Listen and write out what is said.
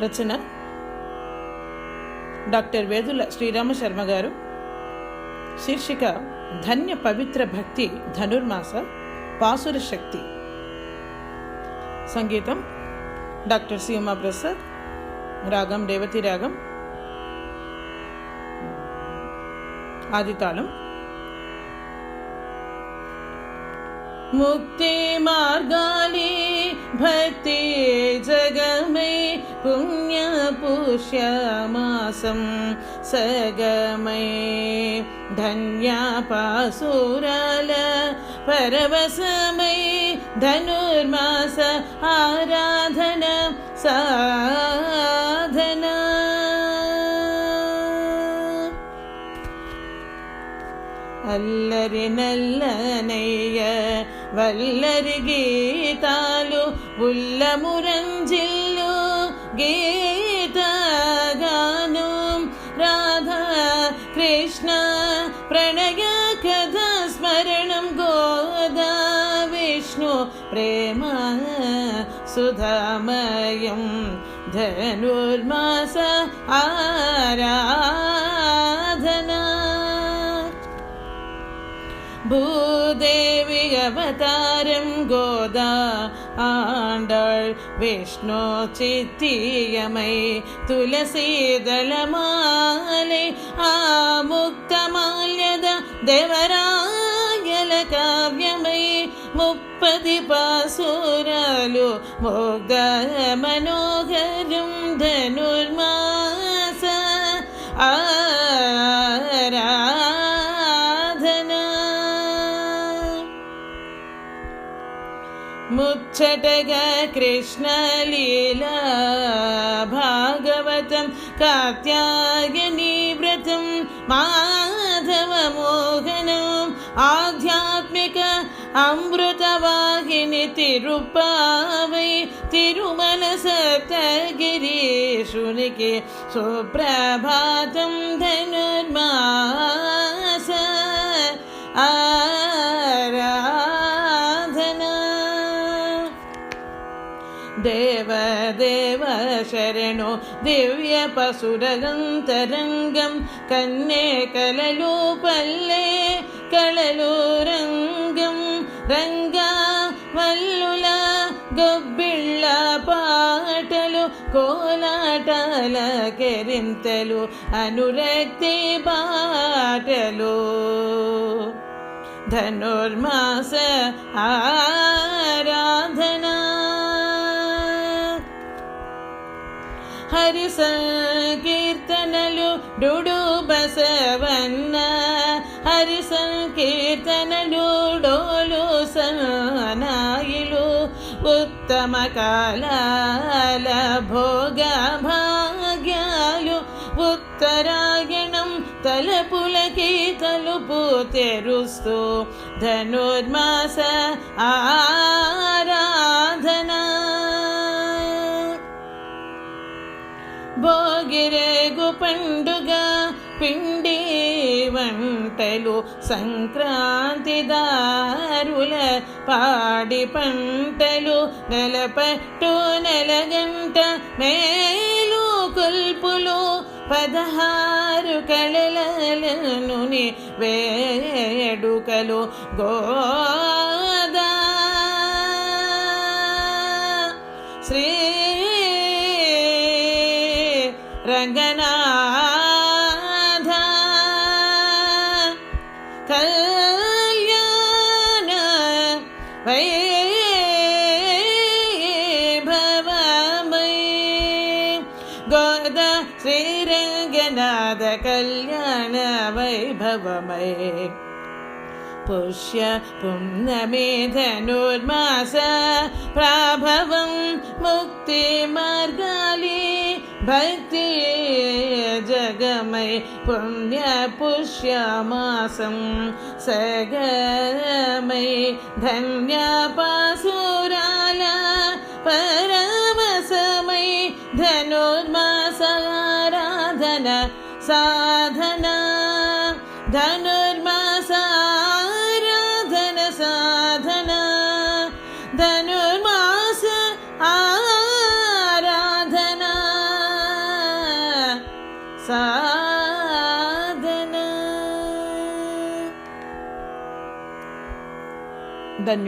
రచన doctor Vedula Srirama Sharma గారు. శీర్షిక ధన్య పవిత్ర భక్తి ధనుర్మాస పాసుర శక్తి. సంగీతం డాక్టర్ సీమా ప్రసాద్. రాగం రేవతి రాగం. ఆదితాళం ముక్తి మార్గాలి భక్తి പുണ്യപുഷ്യമാസം സഗമൈ ധന്യാപാസുരല പരവസമൈ धनुर्मास आराधन साधन ಅಲ್ಲರಿ ನಲ್ಲನೆಯ ವಲ್ಲರಿ ಗೀತಾಲು ಉಲ್ಲ ಮುರಂಜಿಲ್ಲ गीतगानं राधा कृष्ण प्रणयकथा स्मरणं गोदा विष्णु प्रेम सुधामयं धनुर्मास आराधना। भू അവതാരം ഗോദ ആണ്ടാൾ വിഷ്ണു ചിത്തിയമൈ തുലസീതലമാലെ ആ മുക്തമാല്യത ദേവരായല കാവ്യമൈ മുപ്പതി പാസുരാലു മുഗ്ധ മനോഹരം ധനുർമാസ मुच्छटग कृष्णलीला मुटगकृष्णलीलाभागवतं कात्यायिनीव्रतं माधवमोहनम् आध्यात्मिक अमृतवाहिनि तिरुपावै तिरुमनसतगिरीशुनिके सुप्रभातं धनुर्मास। దేవదేవ శరణు దివ్య పశురగంతరంగం కన్నే కలలు పల్లె కళలు రంగం. రంగా వల్లుల గొబ్బిళ్ళ పాటలు కోలాటాల కెరింతలు అనురక్తి పాటలు. ధనుర్మాస ఆ సంకీర్తనలు డుడు బసవన్న. హరి సంకీర్తనలు డోలు సనాయిలు. ఉత్తమ కాలాల భోగ భాగ్యాలు ఉత్తరాయణం తలపులకి తలుపు తెరుస్తూ ధనుర్మాస ఆ పిండి వంటలు సంక్రాంతి దారుల పాడి పంటలు నెలపట్టు నెలగంట మేలు కొల్పులు పదహారు కళలను వేడుకలు గో വൈഭവമൈ ഗോദ ശ്രീരംഗനാഥ കല്യാണ വൈഭവമൈ പുഷ്യ പുണ്യമേധനുർമാസ പ്രാഭവം മുക്തി മാർഗാലി ഭക്തിയേ ജഗമൈ പുണ്യ പുഷ്യമാസം സകലമൈ ധന്യ പാസുരാല പരമസമൈ ധനുർമാസാരാധന സാ adına. Ben